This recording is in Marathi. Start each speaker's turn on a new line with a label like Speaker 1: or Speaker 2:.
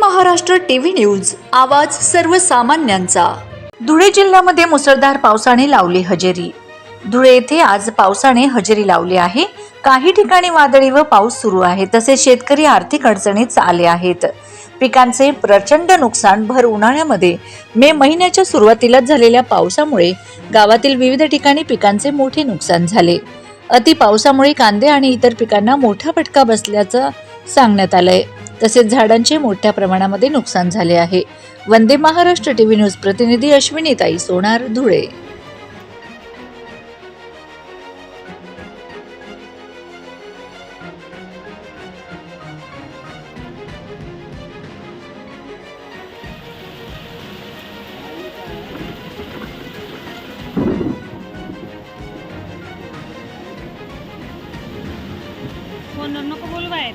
Speaker 1: महाराष्ट्र टीव्ही न्यूज आवाज सर्वसामान्यांचा. धुळे जिल्ह्यामध्ये मुसळधार पावसाने लावली हजेरी. धुळे येथे आज पावसाने हजेरी लावली आहे. काही ठिकाणी वादळी व पाऊस सुरू आहे तसेच शेतकरी आर्थिक अडचणीत आले आहेत. पिकांचे प्रचंड नुकसान भर उन्हाळ्यामध्ये. मे महिन्याच्या सुरुवातीलाच झालेल्या पावसामुळे गावातील विविध ठिकाणी पिकांचे मोठे नुकसान झाले. अति पावसामुळे कांदे आणि इतर पिकांना मोठा फटका बसल्याचं सांगण्यात आलंय. तसेच झाडांचे मोठ्या प्रमाणामध्ये नुकसान झाले आहे. वंदे महाराष्ट्र टीव्ही न्यूज प्रतिनिधी अश्विनीताई सोनार धुळे.
Speaker 2: नको बोलवायत